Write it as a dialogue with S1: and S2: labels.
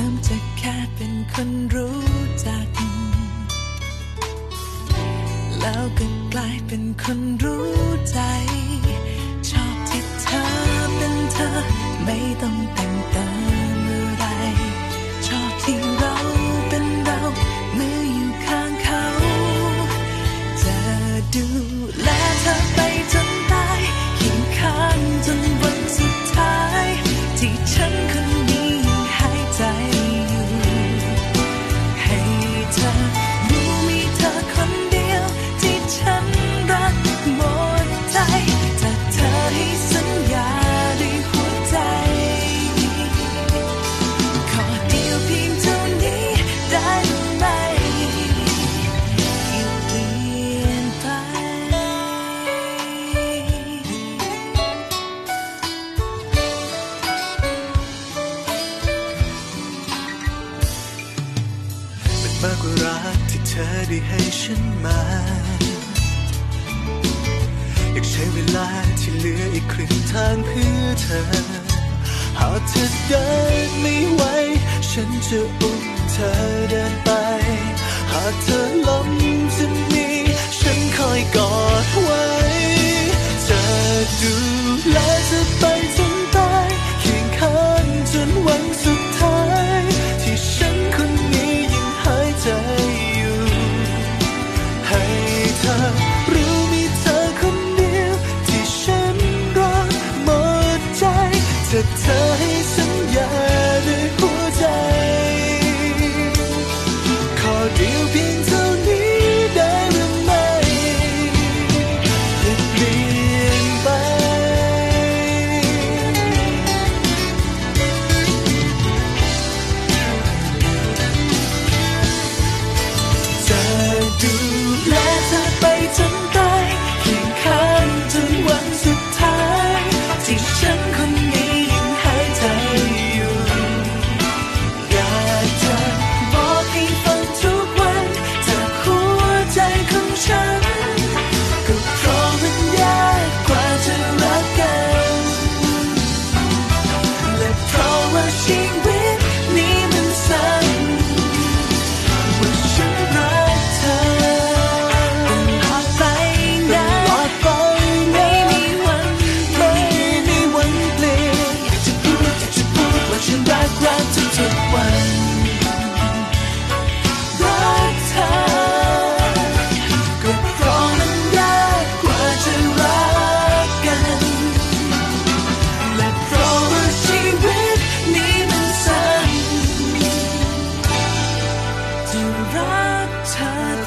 S1: ริ่มจะแค่เป็นคนรู้จัก แล้วก็กลายเป็นคนรู้ใจ ชอบที่เธอเป็นเธอ ไม่ต้องแต่งเติม รักที่เธ
S2: อได้ให้ฉันมา อยากใช้เวลาที่เหลืออีกครึ่งทางเพื่อเธอ หากเธอเดินไม่ไหว ฉันจะอุ้มเธอเดิน she 찾